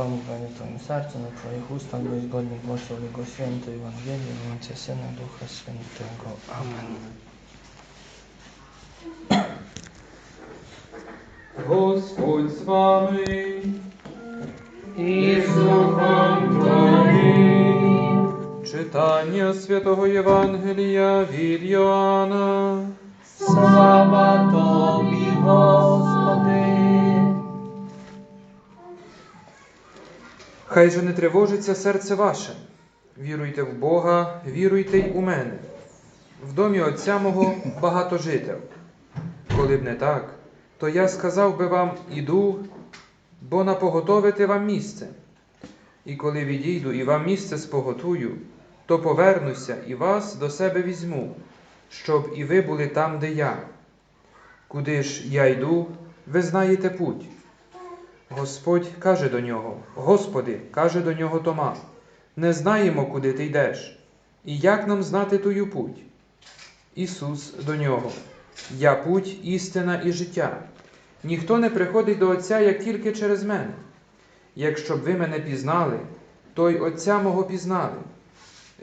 upomówieniu Twoim sercu, na Twoich ustach, byś godny głosu Jego Świętej Ewangelii, w Ojca, Syna, Ducha Świętego. Amen. Господь з вами. І з Духом Твоїм. Читання Святого Євангелія від Йоанна. Слава Тобі, Господи! Хай же не тривожиться серце ваше. Віруйте в Бога, віруйте й у мене. В домі Отця мого багато жител. Коли б не так, то я сказав би вам іду, бо напоготовити вам місце. І коли відійду і вам місце споготую, то повернуся і вас до себе візьму, щоб і ви були там, де я. Куди ж я йду, ви знаєте путь. Господь каже до нього: Господи, каже до нього Тома, не знаємо, куди ти йдеш, і як нам знати тую путь? Ісус до нього: Я путь, істина і життя. Ніхто не приходить до Отця як тільки через мене. Якщо б ви мене пізнали, то й Отця мого пізнали.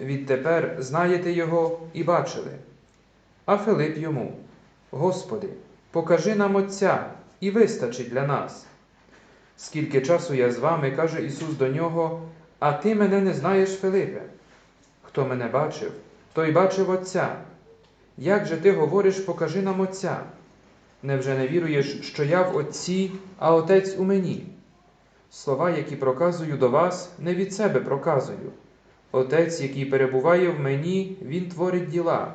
Відтепер знаєте Його і бачили. А Филип йому: Господи, покажи нам Отця, і вистачить для нас. Скільки часу я з вами, каже Ісус до нього, а ти мене не знаєш, Филипе. Хто мене бачив, той бачив Отця. Як же ти говориш, покажи нам Отця? Невже не віруєш, що я в Отці, а Отець у мені? Слова, які проказую до вас, не від себе проказую. Отець, який перебуває в мені, Він творить діла.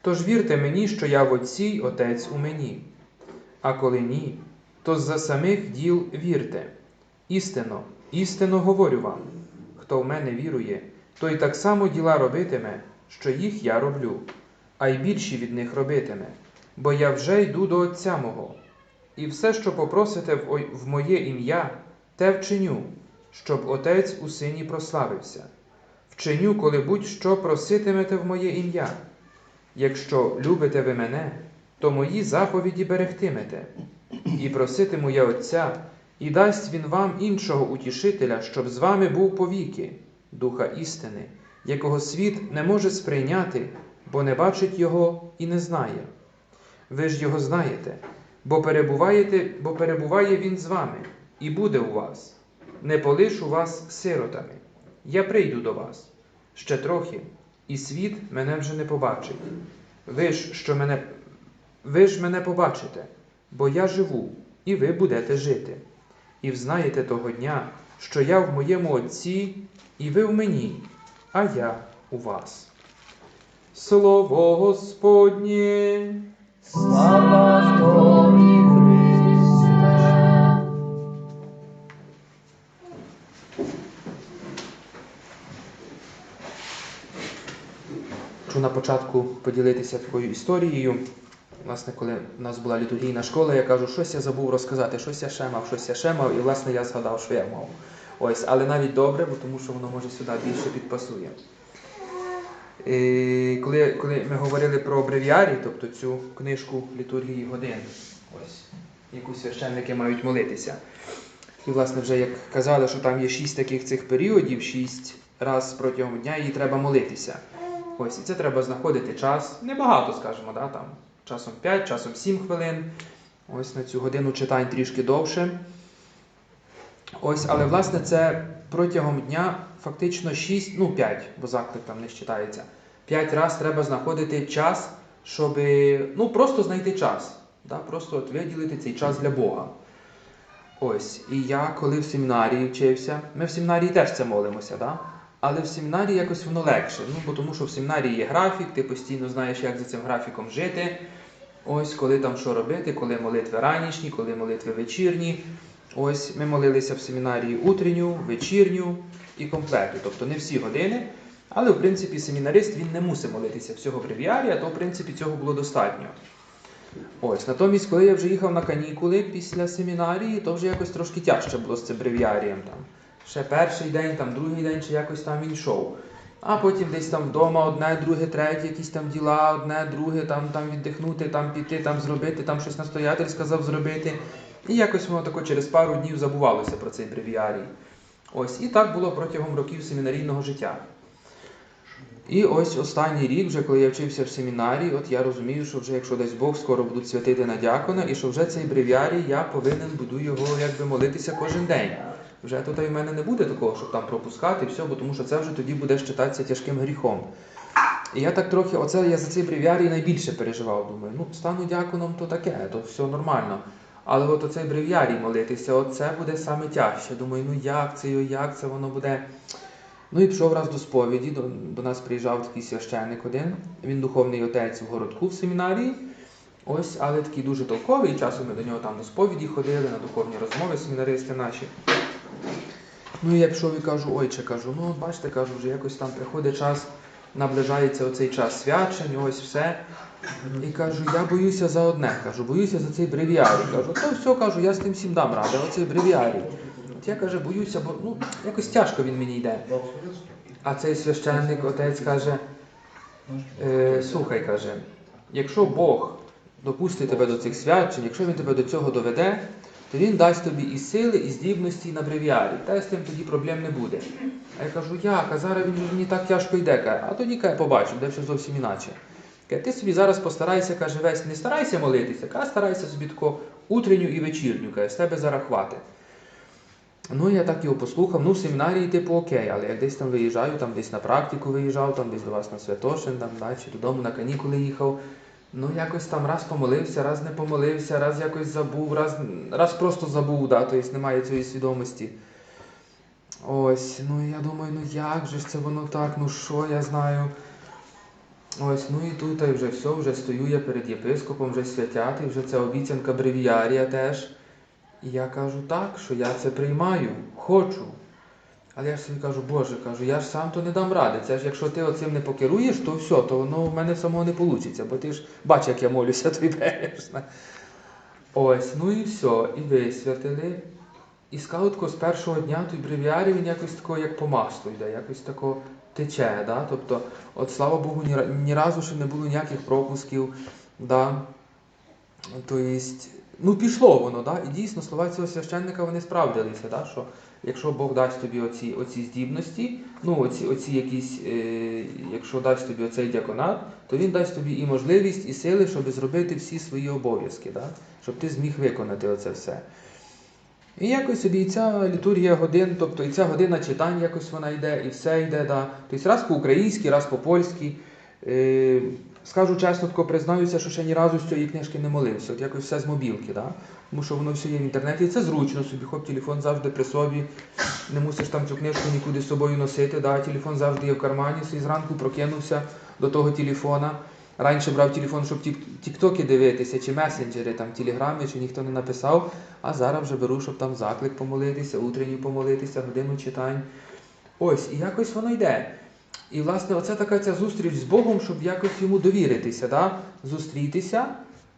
Тож вірте мені, що я в Отці, Отець у мені. А коли ні, то за самих діл вірте. Істинно, істинно говорю вам: хто в мене вірує, той так само діла робитиме, що їх я роблю, а й більші від них робитиме, бо я вже йду до Отця мого. І все, що попросите в моє ім'я, те вчиню, щоб Отець у сині прославився. Вчиню, коли будь-що проситимете в моє ім'я. Якщо любите ви мене, то мої заповіді берегтимете. І проситиму я Отця, і дасть Він вам іншого утішителя, щоб з вами був повіки, Духа істини, якого світ не може сприйняти, бо не бачить Його і не знає. Ви ж його знаєте, бо перебуваєте, бо перебуває Він з вами і буде у вас. Не полишу вас сиротами. Я прийду до вас ще трохи, і світ мене вже не побачить. Ви ж, що мене, ви ж мене побачите, бо я живу, і ви будете жити. І взнаєте того дня, що я в моєму Отці, і ви в мені, а я у вас. Слово Господнє. Слава Тобі, Христе! Хочу на початку поділитися такою історією. Власне, коли в нас була літургійна школа, я кажу, щось я забув розказати, щось я ще мав, щось я ще мав, і власне я згадав, що я мав. Ось, але навіть добре, бо тому що воно може сюди більше підпасує. І коли, коли ми говорили про бревіарій, тобто цю книжку літургії годин, ось, яку священники мають молитися. І, власне, вже як казали, що там є шість таких цих періодів, шість раз протягом дня їй треба молитися. Ось, і це треба знаходити час. Небагато, скажімо, да, там, часом 5, часом 7 хвилин. Ось на цю годину читань трішки довше. Ось, але власне це протягом дня фактично 6, ну 5, бо заклик там не вважається. 5 разів треба знаходити час, щоб ну, просто знайти час. Да? Просто от виділити цей час для Бога. Ось, і я, коли в семінарії вчився, ми в семінарії теж це молимося, да? Але в семінарії якось воно легше. Ну, бо тому що в семінарії є графік, ти постійно знаєш, як за цим графіком жити. Ось коли там що робити, коли молитви ранішні, коли молитви вечірні. Ось ми молилися в семінарії утренню, вечірню і комплекту. Тобто не всі години. Але в принципі семінарист він не мусить молитися всього бревіарія, то в принципі цього було достатньо. Ось, натомість, коли я вже їхав на канікули після семінарії, то вже якось трошки тяжче було з цим бревіарієм. Там. Ще перший день, там другий день, чи якось там він йшов. А потім десь там вдома одне, друге, третє, якісь там діла, одне, друге, там, там віддихнути, там піти, там зробити, там щось настоятель сказав зробити. І якось воно тако через пару днів забувалося про цей бревіарій. Ось, і так було протягом років семінарійного життя. І ось останній рік, вже коли я вчився в семінарії, от я розумію, що вже якщо дасть Бог, скоро будуть святити на дякона, і що вже цей бревіарій я повинен буду його якби молитися кожен день. Вже тут в мене не буде такого, щоб там пропускати все, бо тому що це вже тоді буде вважатися тяжким гріхом. І я так трохи, оце я за цей бревіарій найбільше переживав. Думаю, ну стану дяконом, то таке, то все нормально. Але от оцей бревіарій молитися, оце буде саме тяжче. Думаю, ну як це, як це воно буде. Ну і пішов раз до сповіді, до, до нас приїжджав такий священник один, він духовний отець в городку в семінарії. Ось, але такий дуже толковий, часом ми до нього там на сповіді ходили, на духовні розмови семінаристи наші. Ну і я пішов і кажу, ойче, кажу, ну бачите, кажу, вже якось там приходить час, наближається оцей час свячень, ось все. І кажу, я боюся за одне, кажу, боюся за цей бревіарій. Кажу, то все, кажу, я з тим всім дам ради, оцей бревіарій. От я каже, боюся, бо ну, якось тяжко він мені йде. А цей священник, отець каже, е, слухай, каже, якщо Бог допустить тебе до цих свячень, якщо він тебе до цього доведе, то він дасть тобі і сили, і здібності на бревіарі. Та з тим тоді проблем не буде. А я кажу, як, а зараз він мені так тяжко йде, каже, а тоді каже, побачимо, де все зовсім іначе. Каже, ти собі зараз постарайся, каже, весь не старайся молитися, а старайся собі тако утренню і вечірню, каже, з тебе зараз хватить. Ну, я так його послухав. Ну, в семінарії, типу, окей, але як десь там виїжджаю, там десь на практику виїжджав, там десь до вас на Святошин, там далі, додому на канікули їхав. Ну, якось там раз помолився, раз не помолився, раз якось забув, раз, раз просто забув, да, тобто немає цієї свідомості. Ось, ну я думаю, ну як же ж це воно так, ну що я знаю. Ось, ну і тут і вже все, вже стою я перед єпископом, вже святятий, вже ця обіцянка бревіарія теж. І я кажу так, що я це приймаю, хочу. Але я ж собі кажу, Боже, кажу, я ж сам то не дам ради. Це ж якщо ти оцим не покеруєш, то все, то воно в мене самого не вийде. Бо ти ж бач, як я молюся, то й береш. Ось, ну і все, і висвятили. І скаутко з першого дня той бревіарій, він якось тако, як по маслу йде, якось тако тече. Да? Тобто, от слава Богу, ні, ні разу ще не було ніяких пропусків. Да? Тобто, ну пішло воно, да? і дійсно слова цього священника вони справдилися, да? що якщо Бог дасть тобі оці, оці здібності, ну оці, оці якісь, е, якщо дасть тобі оцей дяконат, то він дасть тобі і можливість, і сили, щоб зробити всі свої обов'язки, да? щоб ти зміг виконати оце все. І якось собі і ця літургія годин, тобто і ця година читань якось вона йде, і все йде. Да. Тобто раз по-українськи, раз по-польськи. Е, скажу чесно, признаюся, що ще ні разу з цієї книжки не молився. От якось все з мобілки, да? Тому що воно все є в інтернеті. І це зручно собі, хоп, телефон завжди при собі. Не мусиш там цю книжку нікуди з собою носити. Да? Телефон завжди є в кармані, собі зранку прокинувся до того телефона. Раніше брав телефон, щоб тіктоки дивитися, чи месенджери, там, телеграми, чи ніхто не написав, а зараз вже беру, щоб там заклик помолитися, утренню помолитися, годину читань. Ось, і якось воно йде. І, власне, оце така ця зустріч з Богом, щоб якось йому довіритися, да? зустрітися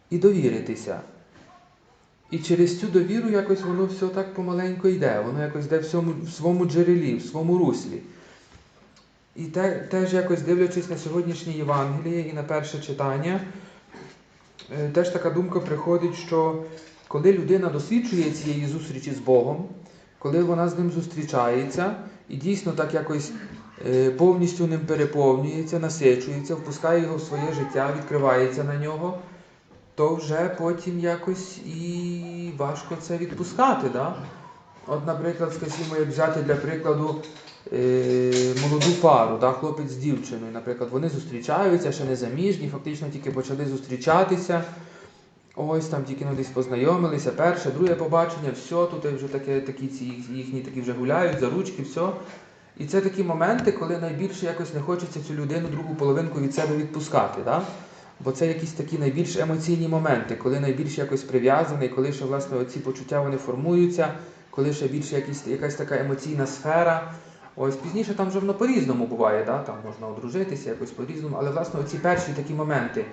і довіритися. І через цю довіру якось воно все так помаленько йде, воно якось йде в, своєму, в своєму джерелі, в своєму руслі. І те, теж якось дивлячись на сьогоднішнє Євангеліє і на перше читання, е, теж така думка приходить, що коли людина досвідчує цієї зустрічі з Богом, коли вона з ним зустрічається і дійсно так якось е, повністю ним переповнюється, насичується, впускає його в своє життя, відкривається на нього, то вже потім якось і важко це відпускати. Да? От, наприклад, скажімо, як взяти для прикладу е, молоду пару, да, хлопець з дівчиною, наприклад, вони зустрічаються, ще не заміжні, фактично тільки почали зустрічатися. Ось там тільки ну, десь познайомилися, перше, друге побачення, все, тут вже таке, такі ці їхні такі вже гуляють, за ручки, все. І це такі моменти, коли найбільше якось не хочеться цю людину, другу половинку від себе відпускати. Да? Бо це якісь такі найбільш емоційні моменти, коли найбільш якось прив'язаний, коли ще власне оці почуття вони формуються, коли ще більше якісь, якась така емоційна сфера. Ось пізніше там вже воно по-різному буває, да? там можна одружитися якось по-різному, але власне оці перші такі моменти,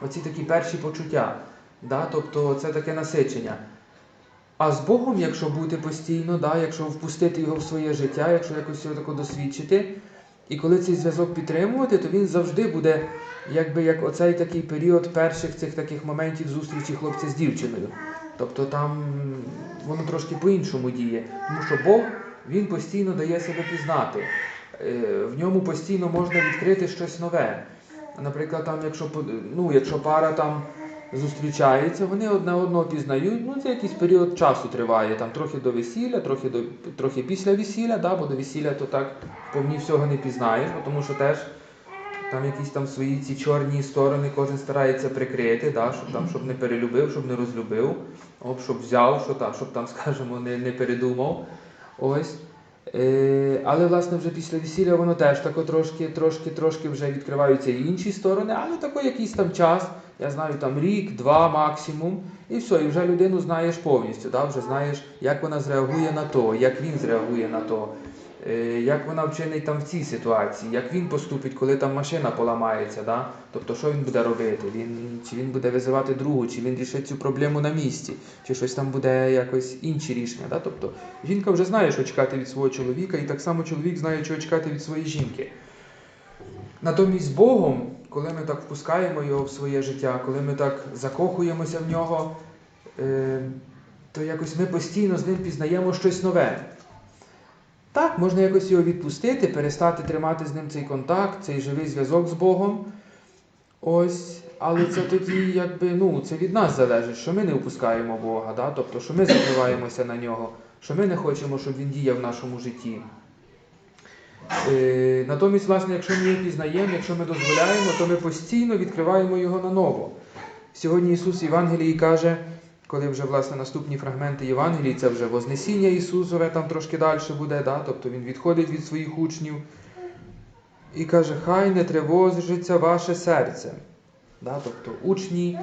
оці такі перші почуття, да? тобто це таке насичення. А з Богом, якщо бути постійно, да? якщо впустити його в своє життя, якщо якось його тако досвідчити, і коли цей зв'язок підтримувати, то він завжди буде, якби як оцей такий період перших цих таких моментів зустрічі хлопця з дівчиною. Тобто там воно трошки по-іншому діє. Тому що Бог він постійно дає себе пізнати. Е, В ньому постійно можна відкрити щось нове. Наприклад, там, якщо, ну, якщо пара там зустрічається, вони одне одного пізнають, ну це якийсь період часу триває, там трохи до весілля, трохи, до, трохи після весілля, да, бо до весілля то так повні всього не пізнаєш, тому що теж там якісь там свої ці чорні сторони кожен старається прикрити, да, щоб там щоб не перелюбив, щоб не розлюбив, об, щоб взяв, що там, щоб там, скажімо, не, не передумав. Ось. Е, але власне вже після весілля воно теж тако трошки, трошки, трошки вже відкриваються і інші сторони, але такий якийсь там час, я знаю, там рік, два максимум, і все, і вже людину знаєш повністю, да? вже знаєш, як вона зреагує на то, як він зреагує на то, як вона вчинить там в цій ситуації, як він поступить, коли там машина поламається, да? тобто що він буде робити, він, чи він буде визивати другу, чи він рішить цю проблему на місці, чи щось там буде якось інші рішення. Да? Тобто жінка вже знає, що чекати від свого чоловіка, і так само чоловік знає, чого чекати від своєї жінки. Натомість Богом, коли ми так впускаємо його в своє життя, коли ми так закохуємося в нього, е, то якось ми постійно з ним пізнаємо щось нове. Так, можна якось його відпустити, перестати тримати з ним цей контакт, цей живий зв'язок з Богом. Ось, але це тоді, якби, ну, це від нас залежить, що ми не впускаємо Бога, да? тобто, що ми закриваємося на нього, що ми не хочемо, щоб він діяв в нашому житті. Е, натомість, власне, якщо ми його пізнаємо, якщо ми дозволяємо, то ми постійно відкриваємо його наново. Сьогодні Ісус в Євангелії каже, коли вже власне наступні фрагменти Євангелії, це вже Вознесіння Ісусове, там трошки далі буде, да? тобто Він відходить від своїх учнів і каже, хай не тривожиться ваше серце. Да? Тобто учні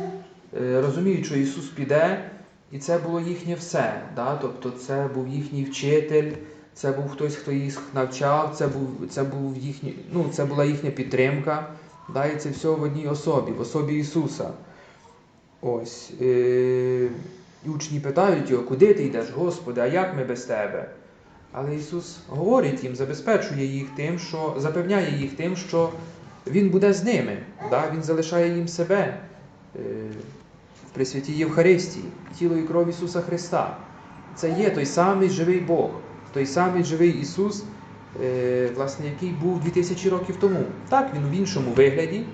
е, розуміють, що Ісус піде, і це було їхнє все. Да? Тобто це був їхній вчитель, це був хтось, хто їх навчав, це, був, це, був їхній, ну, це була їхня підтримка. Да? І це все в одній особі, в особі Ісуса. Ось. Е, і учні питають його, куди ти йдеш, Господи, а як ми без тебе? Але Ісус говорить їм, забезпечує їх тим, що запевняє їх тим, що Він буде з ними. Да? Він залишає їм себе е, в Пресвятій Євхаристії, тіло і кров Ісуса Христа. Це є той самий живий Бог, той самий живий Ісус, е, власне, який був 2000 років тому. Так, Він в іншому вигляді,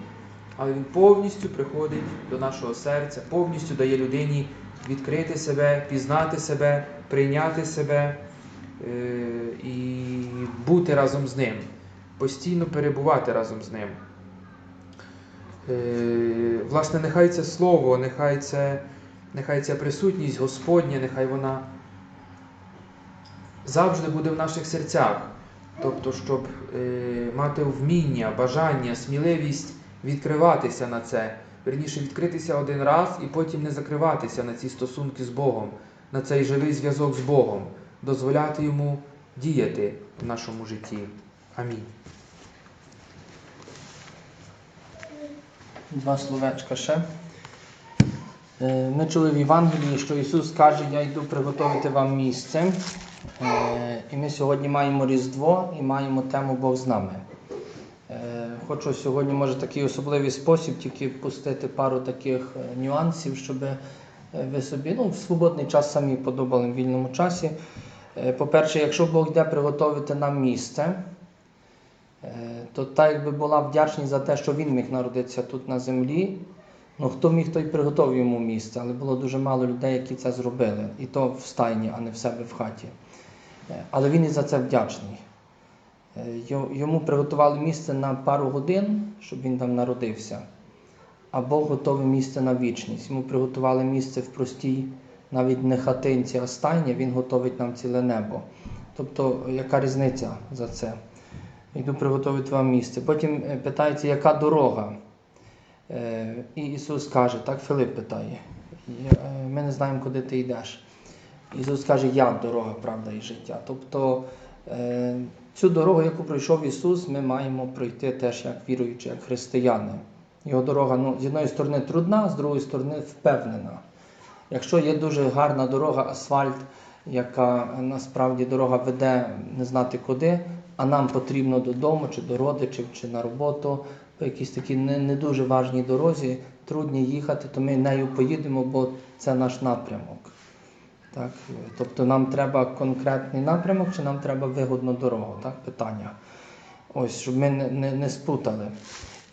але Він повністю приходить до нашого серця, повністю дає людині відкрити себе, пізнати себе, прийняти себе е, і бути разом з ним, постійно перебувати разом з ним. Е, Власне, нехай це слово, нехай це, нехай ця присутність Господня, нехай вона завжди буде в наших серцях. Тобто, щоб е, мати вміння, бажання, сміливість відкриватися на це, верніше відкритися один раз і потім не закриватися на ці стосунки з Богом, на цей живий зв'язок з Богом, дозволяти йому діяти в нашому житті. Амінь. Два словечка ще. Е, Ми чули в Євангелії, що Ісус каже, я йду приготувати вам місце. Е, І ми сьогодні маємо Різдво і маємо тему Бог з нами. Е, Хочу сьогодні, може, такий особливий спосіб, тільки пустити пару таких е, нюансів, щоб е, ви собі ну, в свободний час самі подобали в вільному часі. По-перше, якщо Бог йде приготувати нам місце, то так якби була вдячність за те, що він міг народитися тут на землі. Ну, хто міг, той приготовив йому місце, але було дуже мало людей, які це зробили. І то в стайні, а не в себе в хаті. Але він і за це вдячний. Е, йо- Йому приготували місце на пару годин, щоб він там народився. А Бог готовий місце на вічність. Йому приготували місце в простій, навіть не хатинці, а стайні, він готовить нам ціле небо. Тобто, яка різниця за це? Йду приготувати вам місце. Потім е, питається, яка дорога. Е, І Ісус каже, так Филип питає, ми не знаємо, куди ти йдеш. Ісус каже, я дорога, правда і життя. Тобто цю дорогу, яку пройшов Ісус, ми маємо пройти теж як віруючі, як християни. Його дорога ну, з одної сторони трудна, з другої сторони впевнена. Якщо є дуже гарна дорога, асфальт, яка насправді дорога веде не знати куди, а нам потрібно додому, чи до родичів, чи на роботу, по якійсь такій не, не дуже важній дорозі, трудні їхати, то ми нею поїдемо, бо це наш напрямок. Так? Тобто нам треба конкретний напрямок, чи нам треба вигодну дорогу? Так? Питання. Ось, щоб ми не, не, не спутали.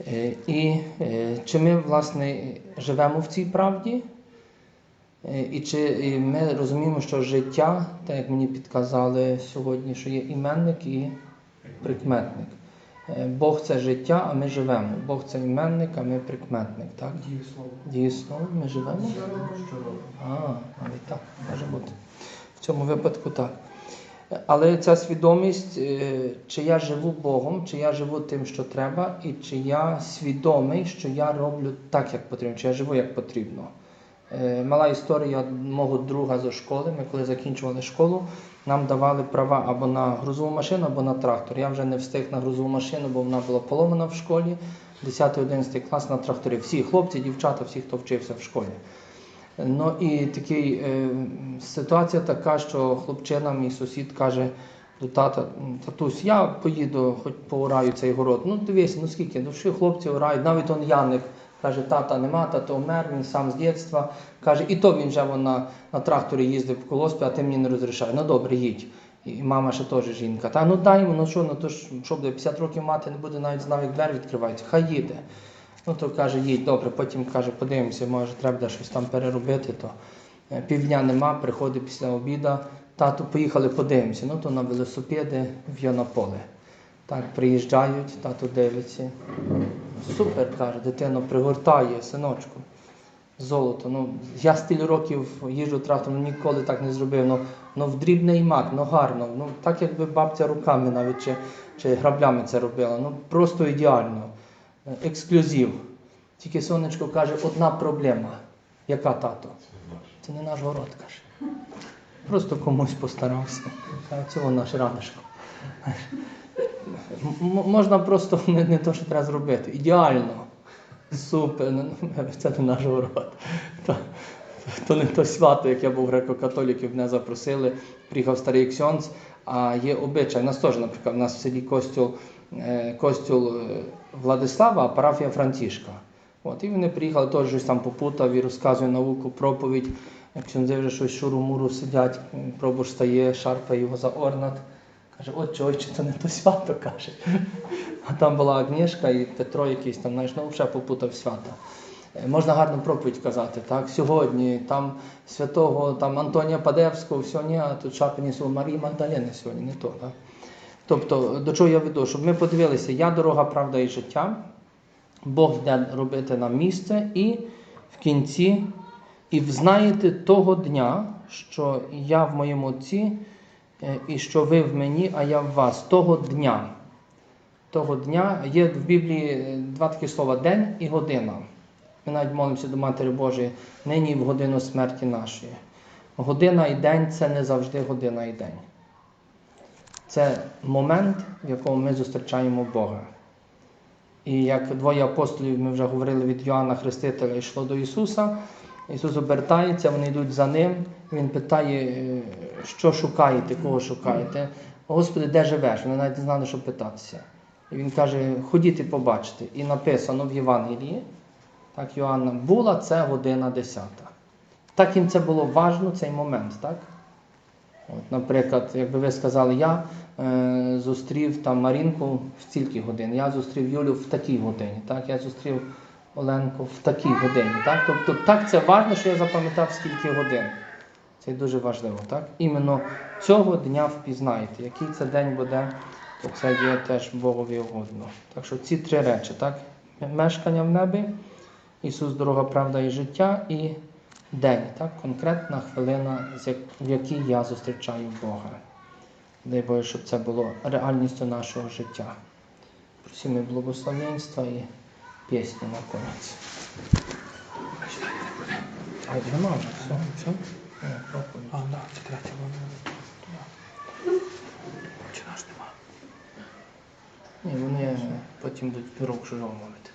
Е, І е, чи ми, власне, живемо в цій правді? Е, І чи ми розуміємо, що життя, так як мені підказали сьогодні, що є іменник і прикметник. Е, Бог це життя, а ми живемо. Бог це іменник, а ми прикметник. Так? Дієслово. Дійсно, ми живемо. А, навіть так може бути. В цьому випадку так. Але ця свідомість, е, чи я живу Богом, чи я живу тим, що треба, і чи я свідомий, що я роблю так, як потрібно, чи я живу як потрібно. Е, Мала історія мого друга зі школи. Ми коли закінчували школу, нам давали права або на грузову машину, або на трактор. Я вже не встиг на грузову машину, бо вона була поломана в школі. 10-11 клас на тракторі. Всі хлопці, дівчата, всі, хто вчився в школі. Ну і такий, е, ситуація така, що хлопчина, мій сусід, каже до тата, татусь, я поїду, хоч поураю цей город. Ну дивись, ну скільки, ну всі хлопці урають, навіть он Яник каже, тата нема, тато вмер, він сам з дитинства. Каже, і то він вже вон на, на тракторі їздив в колоспі, а ти мені не розрішаєш. Ну добре, їдь. І мама ще теж жінка. Та ну дай йому, ну що, ну то ж що буде, 50 років мати не буде, навіть знав, як двері відкриваються. Хай їде. Ну то каже, їдь, добре, потім каже, подивимося, може треба щось там переробити. То е, півдня нема, приходить після обіду, тату, поїхали, подивимося. Ну то на велосипеди в Йонаполе. Так, приїжджають, тато дивиться. Супер, каже, дитино пригортає, синочку. Золото. Ну, я стіль років їжджу трактором, ніколи так не зробив. Ну, ну в дрібний мак, ну гарно. Ну, так якби бабця руками навіть чи, чи граблями це робила. Ну просто ідеально. Е, Ексклюзив. Тільки сонечко каже, одна проблема. Яка тато? Це не наш город, каже. Просто комусь постарався. Цього наш ранишко. Можна просто не, не те, що треба зробити. Ідеально. Супер. Ну, ну, Це не наш город. То, то не то свято, як я був греко-католіків, мене запросили. Приїхав старий ксьонц, а є обичай. У нас теж, наприклад, у нас в селі костюл, е, костюл е, Владислава, а парафія Францішка. От, і вони приїхали, теж щось там попутав і розказує науку, проповідь. Ксьонзи вже щось шуру-муру сидять, пробуш стає, шарпає його за орнат. Каже, отче, отче, це не то свято, каже. А там була Агнішка і Петро якийсь там, знаєш, ну вже попутав свята. Е, Можна гарну проповідь казати, так? Сьогодні там святого там, Антонія Падевського, сьогодні, а тут Шапині Марії Магдалини сьогодні, не то. Так? Тобто, до чого я веду? Щоб ми подивилися, я дорога, правда і життя, Бог йде робити нам місце і в кінці, і взнаєте того дня, що я в моєму Отці, і що ви в мені, а я в вас, того дня. Того дня є в Біблії е, два такі слова день і година. Ми навіть молимося до Матері Божої нині і в годину смерті нашої. Година і день це не завжди година і день. Це момент, в якому ми зустрічаємо Бога. І як двоє апостолів, ми вже говорили від Йоанна Хрестителя, йшло до Ісуса. Ісус обертається, вони йдуть за ним. Він питає, е, що шукаєте, кого шукаєте. Господи, де живеш? Вони навіть не знали, що питатися. І він каже, ходіть і побачите. І написано в Євангелії, так, Йоанна, була це година 10. Так їм це було важно, цей момент, так? От, наприклад, якби ви сказали, я е, зустрів там Марінку в стільки годин, я зустрів Юлю в такій годині, так? я зустрів Оленку в такій годині. Так? Тобто так це важливо, що я запам'ятав скільки годин. Це дуже важливо, так? Іменно цього дня впізнаєте, який це день буде, то це є теж Богові угодно. Так що ці три речі, так? Мешкання в небі, Ісус, дорога, правда і життя, і день, так? конкретна хвилина, в якій я зустрічаю Бога. Дай Боже, щоб це було реальністю нашого життя. Просимо благословенства і пісні на конець. А нема вже, все, все. Ні, проповідь. А, да, це третя вона. Чи наш нема? Ні, вони потім будуть пірог чужого мовити.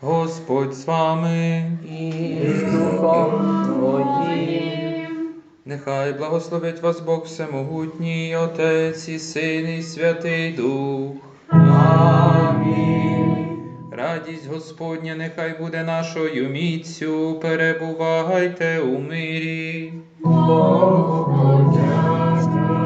Господь з вами, І з духом твоїм. нехай благословить вас Бог Всемогутній, Отець і Син і Святий Дух. Амінь. Радість Господня нехай буде нашою міцю, перебувайте у мирі. Богу подяка.